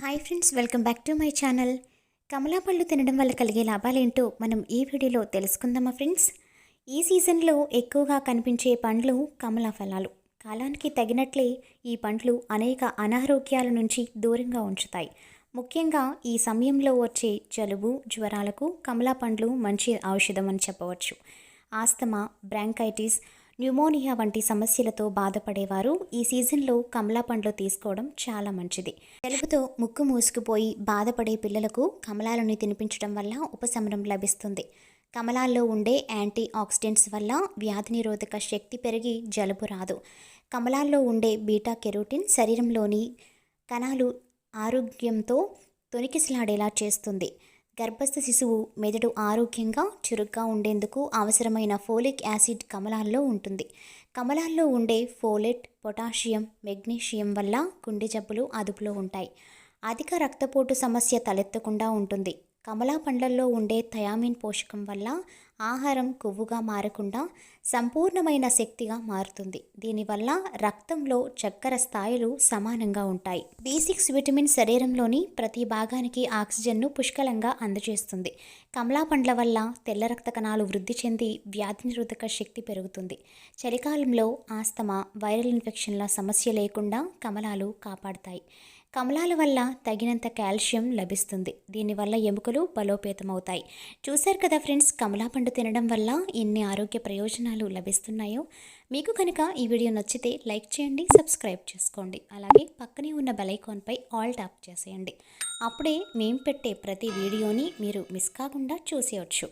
Hi friends welcome back to my channel. కమలా పళ్ళు తినడం వల్ల కలిగే లాభాలేంటో మనం ఈ వీడియోలో తెలుసుకుందామా ఫ్రెండ్స్? ఈ సీజన్లో ఎక్కువగా కనిపించే పండ్లు కమలా ఫలాలు. కాలానికి తగినట్లే ఈ పండ్లు అనేక అనారోగ్యాల నుంచి దూరంగా ఉంచుతాయి. ముఖ్యంగా ఈ సమయంలో వచ్చే జలుబు జ్వరాలకు కమలా పండ్లు మంచి ఔషధం అని చెప్పవచ్చు. ఆస్తమా బ్రాంకైటిస్ న్యూమోనియా వంటి సమస్యలతో బాధపడేవారు ఈ సీజన్లో కమలా పండ్లు తీసుకోవడం చాలా మంచిది. జలుబుతో ముక్కు మూసుకుపోయి బాధపడే పిల్లలకు కమలాలను తినిపించడం వల్ల ఉపశమనం లభిస్తుంది. కమలాల్లో ఉండే యాంటీ ఆక్సిడెంట్స్ వల్ల వ్యాధి నిరోధక శక్తి పెరిగి జలుబు రాదు. కమలాల్లో ఉండే బీటా కెరోటిన్ శరీరంలోని కణాలు ఆరోగ్యంతో తొనికిసలాడేలా చేస్తుంది. గర్భస్థ శిశువు మెదడు ఆరోగ్యంగా చురుగ్గా ఉండేందుకు అవసరమైన ఫోలిక్ యాసిడ్ కమలాల్లో ఉంటుంది. కమలాల్లో ఉండే ఫోలెట్ పొటాషియం మెగ్నీషియం వల్ల గుండె జబ్బులు అదుపులో ఉంటాయి. అధిక రక్తపోటు సమస్య తలెత్తకుండా ఉంటుంది. కమలా పండ్లల్లో ఉండే థయామిన్ పోషకం వల్ల ఆహారం కొవ్వుగా మారకుండా సంపూర్ణమైన శక్తిగా మారుతుంది. దీనివల్ల రక్తంలో చక్కెర స్థాయిలు సమానంగా ఉంటాయి. బి సిక్స్ విటమిన్ శరీరంలోని ప్రతి భాగానికి ఆక్సిజన్ను పుష్కలంగా అందజేస్తుంది. కమలా పండ్ల వల్ల తెల్ల రక్త కణాలు వృద్ధి చెంది వ్యాధి నిరోధక శక్తి పెరుగుతుంది. చలికాలంలో ఆస్తమా వైరల్ ఇన్ఫెక్షన్ల సమస్య లేకుండా కమలాలు కాపాడతాయి. కమలాల వల్ల తగినంత కాల్షియం లభిస్తుంది. దీనివల్ల ఎముకలు బలోపేతమవుతాయి. చూశారు కదా ఫ్రెండ్స్ కమలా పండు తినడం వల్ల ఎన్ని ఆరోగ్య ప్రయోజనాలు లభిస్తున్నాయో? మీకు కనుక ఈ వీడియో నచ్చితే లైక్ చేయండి సబ్స్క్రైబ్ చేసుకోండి. అలాగే పక్కనే ఉన్న బెలైకాన్పై ఆల్ ట్యాప్ చేసేయండి. అప్పుడే మేము పెట్టే ప్రతి వీడియోని మీరు మిస్ కాకుండా చూసేయచ్చు.